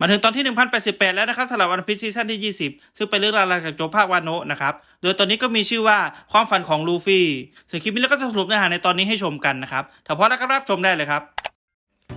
มาถึงตอนที่ 1088 แล้วนะครับสำหรับวันพีซซีซั่นที่ 20 ซึ่งเป็นเรื่องราวหลังจากโจภาควานโนะนะครับ โดยตอนนี้ก็มีชื่อว่าความฝันของลูฟี่ซึ่งคลิปนี้เราก็จะสรุปเนื้อหาในตอนนี้ให้ชมกันนะครับ ถ้าพร้อมแล้วก็รับชมได้เลยครับ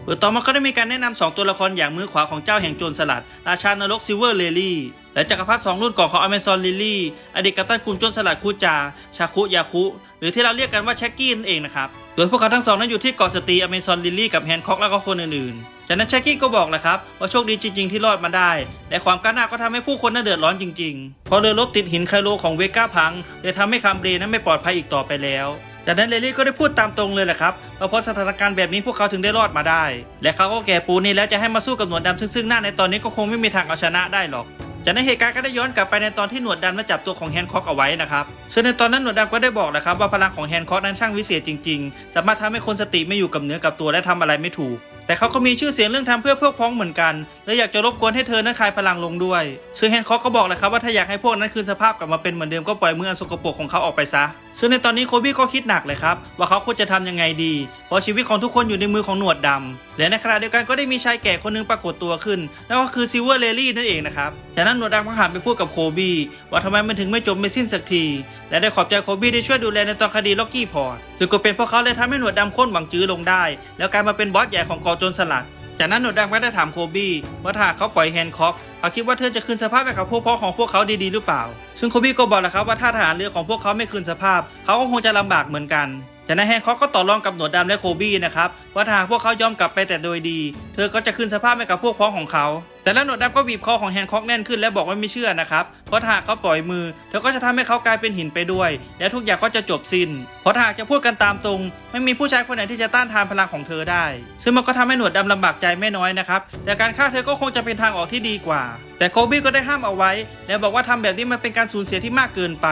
เปิดต่อมาก็ได้มีการแนะนำสองตัวละครอย่างมือขวาของเจ้าแห่งโจรสลัด ราชานรกซิเวอร์เลลี่ และจักรพรรดิสองรุ่นก่อของอเมซอนลิลลี่ อดีตกัปตันกลุ่มโจรสลัดคูจา ชาคุยาคุ หรือที่เราเรียกกันว่าแช็กกี้นั่นเองนะครับ โดยพวกเขาทั้งสองนั้นอยู่ที่เกาะสตีอเมซอนลิลลี่กับแฮนค็อกแล้วก็คนอื่นๆ จากนั้นแชกกี้ก็บอกแหละครับว่าโชคดีจริง ๆ ที่รอดมาได้ และความก้าหน้าก็ทำให้ผู้คนนั้นเดือดร้อนจริงๆเพราะเรือรบติดหินไคโลของเวก้าพังเลยทำให้คามเบรนั้นไม่ปลอดภัยอีกต่อไปแล้วจากนั้นเลลี่ก็ได้พูดตามตรงเลยแหละครับว่าเพราะสถานการณ์แบบนี้พวกเขาถึงได้รอดมาได้ และเขาก็แก่ปูนี่แล้วจะให้มาสู้กับหนวดดำซึ่งหน้าในตอนนี้ก็คงไม่มีทางเอาชนะได้หรอก จากนั้นเหตุการณ์ก็ได้ย้อนกลับไปในตอนที่หนวดดำมาจับตัวของแฮนค็อกเอาไว้นะครับ ซึ่งในตอนนั้นหนวดดำก็ได้บอกนะครับว่าพลังของแฮนค็อกนั้นช่างวิเศษจริง ๆ สามารถทำให้คนสติไม่อยู่กับเนื้อกับตัวและทำอะไรไม่ถูกแต่เขาก็มีชื่อเสียงเรื่องทำเพื่อพวกพ้องเหมือนกันและอยากจะรบกวนให้เธอนั้นคลายพลังลงด้วย ซึ่งแฮนคอกก็บอกเลยครับว่าถ้าอยากให้พวกนั้นคืนสภาพกลับมาเป็นเหมือนเดิมก็ปล่อยมืออันสกปรกของเขาออกไปซะซึ่งในตอนนี้โคบี้ก็คิดหนักเลยครับ ว่าเขาควรจะทำยังไงดี เพราะชีวิตของทุกคนอยู่ในมือของหนวดดำและในขณะเดียวกันก็ได้มีชายแก่คนหนึงปรากฏตัวขึ้นแล้วก็คือซิลเวอร์เลลี่นั่นเองนะครับจากนั้นหนวดดำก็หันไปพูดกับโคบี้ว่าทำไมมันถึงไม่จบไม่สิ้นสักที และได้ขอบใจโคบี้ที่ช่วยดูแลในตอนคดีล็อกกี้พอร์ตซึ่งก็เป็นเพราะเขาเลยทำให้หนวดดำโค่นหวังจื้อลงได้ แล้วกลายมาเป็นบอสใหญ่ของกอโจรสลัด จากนั้นหนวดดงก็ได้ถามโคบี้ว่าถ้าเขาปล่อยแฮนค็อกเขาคิดว่าเธอจะคืนสภาพให้กับพวกพ้องของพวกเขาดีๆหรือเปล่า ซึ่งโคบี้ก็บอกแหละครับว่าถ้าทหารเรือของพวกเขาไม่คืนสภาพ เขาก็คงจะลำบากเหมือนกัน จากนั้นแฮนค็อกก็ต่อรองกับหนวดดำและโคบี้นะครับว่าถ้าหากพวกเขายอมกลับไปแต่โดยดี เธอก็จะคืนสภาพให้กับพวกพ้องของเขา แต่แล้วหนวดดำก็บีบคอของแฮนค็อกแน่นขึ้นและบอกว่าไม่เชื่อนะครับเพราะถ้าหากเขาปล่อยมือ เธอก็จะทำให้เขากลายเป็นหินไปด้วย และทุกอย่างก็จะจบสิ้น เพราะถ้าหากจะพูดกันตามตรง ไม่มีผู้ชายคนไหนที่จะต้านทานพลังของเธอได้ ซึ่งมันก็ทำให้หนวดดำลำบากใจไม่น้อยนะครับแต่การฆ่าเธอก็คงจะเป็นทางออกที่ดีกว่า แต่โคบี้ก็ได้ห้ามเอาไว้ และบอกว่าทำแบบนี้มันเป็นการสูญเสียที่มากเกินไป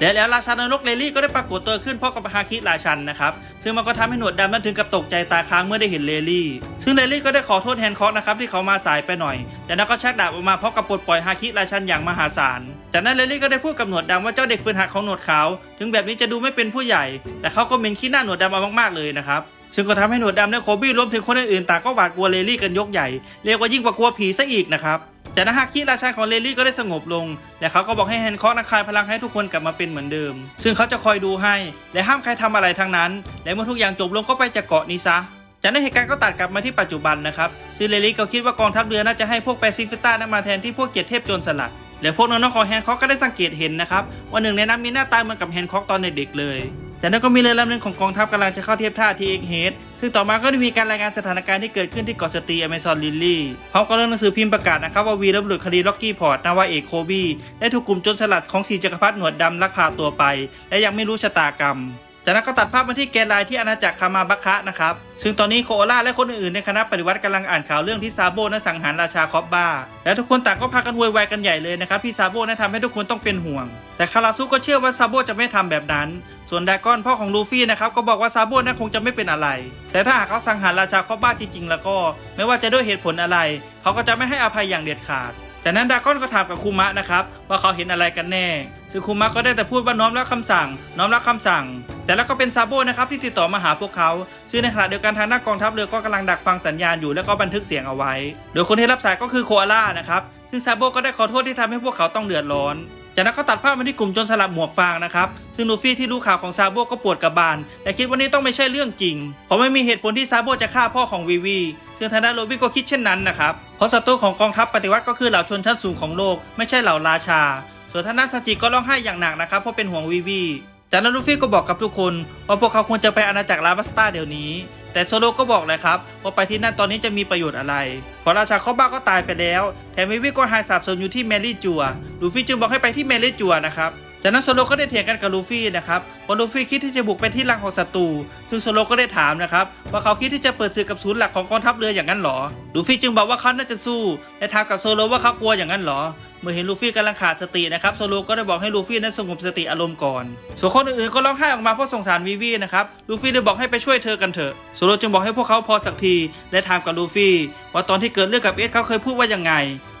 และแล้วราชานรกเลลี่ก็ได้ปรากฏตัวขึ้นพร้อมกับฮาคิราชันนะครับ ซึ่งมันก็ทำให้หนวดดำนั้นถึงกับตกใจตาค้างเมื่อได้เห็นเลลี่ ซึ่งเลลี่ก็ได้ขอโทษแฮนคอกนะครับที่เขามาสายไปหน่อยจากนั้นก็ชักดาบออกมาพร้อมกับปลดปล่อยฮาคิราชันอย่างมหาศาล จากนั้นเลลี่ก็ได้พูดกับหนวดดำว่าเจ้าเด็กฟืนหักของหนวดขาวถึงแบบนี้จะดูไม่เป็นผู้ใหญ่ แต่เขาก็เหม็นขี้หน้าหนวดดำเอามากๆเลยนะครับซึ่งก็ทำให้หนวดดำและโคบี้รวมถึงคนอื่นๆต่างก็หวาดกลัวเลลี่กันยกใหญ่เรียกว่ายิ่งกว่ากลัวผีซะอีกนะครับ แต่นะฮะคิราชันของเลลี่ก็ได้สงบลง และเขาก็บอกให้แฮนค็อกนะคายพลังให้ทุกคนกลับมาเป็นเหมือนเดิม ซึ่งเขาจะคอยดูให้ และห้ามใครทำอะไรทั้งนั้น และเมื่อทุกอย่างจบลงก็ไปจากเกาะนี้ซะจากนั้นเหตุการณ์ก็ตัดกลับมาที่ปัจจุบันนะครับซึ่งเลลี่ก็คิดว่ากองทัพเรือน่าจะให้พวกแปซิฟิต้านั้นมาแทนที่พวกเจ็ดเทพโจรสลัดและพวกน้องๆของแฮนค็อกก็ได้สังเกตเห็นนะครับว่าหนึ่งในนั้นมีหน้าตาเหมือนกับแฮนค็อกตอนเด็กๆเลยจากนั้นก็มีเรือลำหนึ่งของกองทัพกำลังจะเข้าเทียบท่าที่เอ็กเฮด ซึ่งต่อมาก็ได้มีการรายงานสถานการณ์ที่เกิดขึ้นที่เกาะสตีอเมซอนลิลลี่พร้อมกับเรื่องหนังสือพิมพ์ประกาศนะครับว่าวีรบุรุษคดีล็อกกี้พอร์ตนาวาเอกโคบีได้ถูกกลุ่มโจรสลัดของสีจักรพรรดิหนวดดำลักพาตัวไป และยังไม่รู้ชะตากรรม จากนั้นก็ตัดภาพมาที่แกนไลน์ที่อาณาจักรคามาบัคคะนะครับ ซึ่งตอนนี้โคโอล่าและคนอื่นๆในคณะปฏิวัติกำลังอ่านข่าวเรื่องที่ซาโบนั้นสังหารราชาคอบบ้า และทุกคนต่างก็พากันโวยวายกันใหญ่เลยนะครับที่ซาโบนั้นทำให้ทุกคนต้องเป็นห่วง แต่คาราซุก็เชื่อว่าซาโบจะไม่ทำแบบนั้น ส่วนดากอนพ่อของลูฟี่นะครับก็บอกว่าซาโบนั้นคงจะไม่เป็นอะไร แต่ถ้าหากเขาสังหารราชาคอบบ้าจริงๆ แล้วก็ ไม่ว่าจะด้วยเหตุผลอะไร เขาก็จะไม่ให้อภัยอย่างเด็ดขาด แต่นั้นดากอนก็ถามกับคุมะนะครับว่าเขาเห็นอะไรกันแน่ ซึ่งคุมะก็ได้แต่พูดว่าน้อมรับคำสั่ง น้อมรับคำสั่ง แต่แล้วก็เป็นซาโบนะครับที่ติดต่อมาหาพวกเขา ซึ่งในขณะเดียวกันทางหน้ากองทัพเรือก็กำลังดักฟังสัญญาณอยู่แล้วก็บันทึกเสียงเอาไว้ โดยคนที่รับสายก็คือโคอาล่านะครับ ซึ่งซาโบก็ได้ขอโทษที่ทำให้พวกเขาต้องเดือดร้อน จากนั้นก็ตัดภาพมาที่กลุ่มจนสลับหมวกฟางนะครับซึ่งลูฟี่ที่รู้ข่าวของซาโบก็ปวดกับบานแต่คิดว่านี่ต้องไม่ใช่เรื่องจริง เพราะไม่มีเหตุผลที่ซาโบจะฆ่าพ่อของวีวีซึ่งทางด้านโรบินก็คิดเช่นนั้นนะครับเพราะศัตรูของกองทัพปฏิวัติก็คือเหล่าชนชั้นสูงของโลกไม่ใช่เหล่าราชา ส่วนทางด้านซาจิก็ร้องไห้อย่างหนักนะครับเพราะเป็นห่วงวีวีจากนั้นลูฟี่ก็บอกกับทุกคนว่าพวกเขาควรจะไปอาณาจักรลาบัสตาเดี๋ยวนี้ แต่โซโลก็บอกเลยครับว่าไปที่นั่นตอนนี้จะมีประโยชน์อะไรเพราะราชาคอบบ้าก็ตายไปแล้ว แถมวิวิก็หายสาบสูญอยู่ที่แมรี่จัว ลูฟี่จึงบอกให้ไปที่แมรี่จัวนะครับ จากนั้นโซโลก็ได้เถียงกันกับลูฟี่นะครับว่าลูฟี่คิดที่จะบุกไปที่รังของศัตรู ซึ่งโซโลก็ได้ถามนะครับว่าเขาคิดที่จะเปิดศึกกับศูนย์หลักของกองทัพเรืออย่างนั้นหรอ ลูฟี่จึงบอกว่าเขาน่าจะสู้ และถามกับโซโลว่าเขากลัวอย่างนั้นหรอ เมื่อเห็นลูฟี่กำลังขาดสตินะครับโซโลก็ได้บอกให้ลูฟี่นั้นสงบสติอารมณ์ก่อน ส่วนคนอื่นๆก็ร้องไห้ออกมาเพราะสงสารวีวีนะครับ ลูฟี่ได้บอกให้ไปช่วยเธอกันเถอะ โซโลจึงบอกให้พวกเขาพอสักที และถามกับลูฟี่ ว่าตอนที่เกิดเรื่องกับเอสเขาเคยพูดว่ายังไง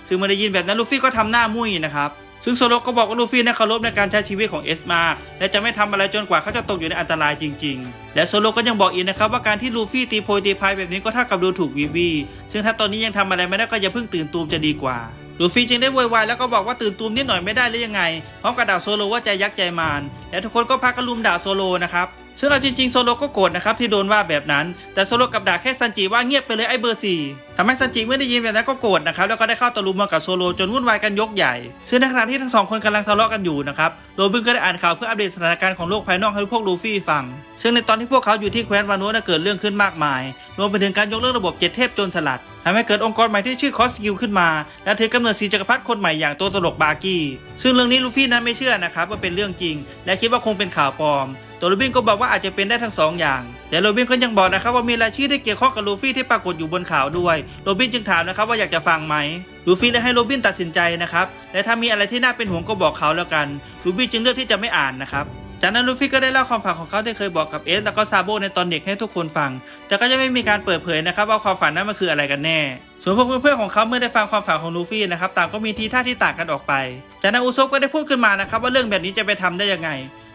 ซึ่งเมื่อได้ยินแบบนั้นลูฟี่ก็ทำหน้ามุ้ยนะครับ ซึ่งโซโลก็บอกว่าลูฟี่นะเคารพในการใช้ชีวิตของเอสมาและจะไม่ทำอะไรจนกว่าเขาจะตกอยู่ในอันตรายจริง ๆ และโซโลก็ยังบอกอีกนะครับว่าการที่ลูฟี่ตีโพยตีพายแบบนี้ก็เท่ากับดูถูกวีวี ซึ่งถ้าตอนนี้ยังทำอะไรไม่ได้ก็อย่าเพิ่งตื่นตูมจะดีกว่าลูฟี่จึงได้โวยวายแล้วก็บอกว่าตื่นตูมนิดหน่อยไม่ได้หรือยังไงพร้อมกับด่าโซโลว่าใจยักษ์ใจมารและทุกคนก็พากันลุมด่าโซโลนะครับ ซึ่งเอาจริงๆโซโลก็โกรธนะครับที่โดนว่าแบบนั้น แต่โซโลกับด่าแค่ซันจิว่าเงียบไปเลยไอ้เบอร์สี่ทำให้ซันจิเมื่อได้ยินแบบนั้นก็โกรธนะครับแล้วก็ได้เข้าตะลุมมากับโซโลจนวุ่นวายกันยกใหญ่ ซึ่งในขณะที่ทั้งสองคนกำลังทะเลาะกันอยู่นะครับโรบินก็ได้อ่านข่าวเพื่ออัปเดตสถานการณ์ของโลกภายนอกให้พวกลูฟี่ฟัง ซึ่งในตอนที่พวกเขาอยู่ที่แคว้นวานุนะเกิดเรื่องขึ้นมากมาย รวมไปถึงการยกเลิกระบบเจ็ดเทพโจรสลัดทำให้เกิดองค์กรใหม่ที่ชื่อคอสกิลขึ้นมา และถือกำเนิดสีจักรพรรดิคนใหม่อย่างตัวตลกบาร์กี้ ซึ่งเรื่องนี้ลูฟี่นั้นไม่เชื่อนะครับว่าเป็นเรื่องจริง และคิดว่าคงเป็นข่าวปลอม ตัวโรบินก็บอกว่าอาจจะเป็นได้ทั้งสองอย่าง แต่โรบินก็ยังบอกนะครับว่ามีรายชื่อที่เกี่ยวข้องกับลูฟี่ที่ปรากฏอยู่บนข่าวด้วย โรบินจึงถามนะครับว่าอยากจะฟังไหม ลูฟี่เลยให้โรบินตัดสินใจนะครับ และถ้ามีอะไรที่น่าเป็นห่วงก็บอกเขาแล้วกัน ลูฟี่จึงเลือกที่จะไม่อ่านนะครับ จากนั้นลูฟี่ก็ได้เล่าความฝันของเขาที่เคยบอกกับเอสแล้วก็ซาโบในตอนเด็กให้ทุกคนฟัง แต่ก็จะไม่มีการเปิดเผยนะครับว่าความฝันนั้นมันคืออะไรกันแน่ส่วนพวกเพื่อนๆของเขาเมื่อได้ฟังความฝันของลูฟี่นะครับต่างก็มีทีท่าที่ต่างกันออกไป จากนั้นอุซบก็ได้พูดขึ้นมานะครับว่าเรื่องแบบนี้จะไปทำได้ยังไง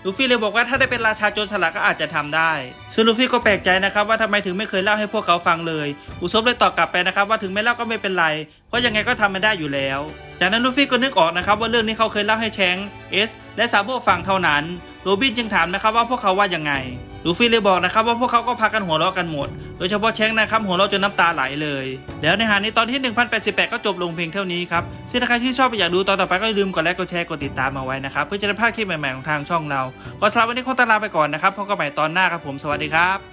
ลูฟี่เลยบอกว่าถ้าได้เป็นราชาโจรสลัดก็อาจจะทำได้ ซึ่งลูฟี่ก็แปลกใจนะครับว่าทำไมถึงไม่เคยเล่าให้พวกเขาฟังเลย อุซบเลยตอบกลับไปนะครับว่าถึงไม่เล่าก็ไม่เป็นไร เพราะยังไงก็ทำมันได้อยู่แล้ว จากนั้นลูฟี่ก็นึกออกนะครับว่าเรื่องนี้เขาเคยเล่าให้แชงเอสและซาโบฟังเท่านั้น โรบินจึงถามนะครับว่าพวกเขาว่ายังไง ลูฟี่เลยบอกนะครับว่าพวกเขาก็พากันหัวเราะกันหมด โดยเฉพาะแช้งนะครับหัวเราะจนน้ำตาไหลเลย แล้วในหานี้ตอนที่ 1088 ก็จบลงเพียงเท่านี้ครับซึ่งถ้าใครที่ชอบอยากดูตอนต่อไปก็อย่าลืมกดไลค์กดแชร์กดติดตามมาไว้นะครับเพื่อจะได้พลาดคลิปใหม่ๆของทางช่องเราก็สำหรับวันนี้คงตองลาไปก่อนนะครับพบกันใหม่ตอนหน้าครับผมสวัสดีครับ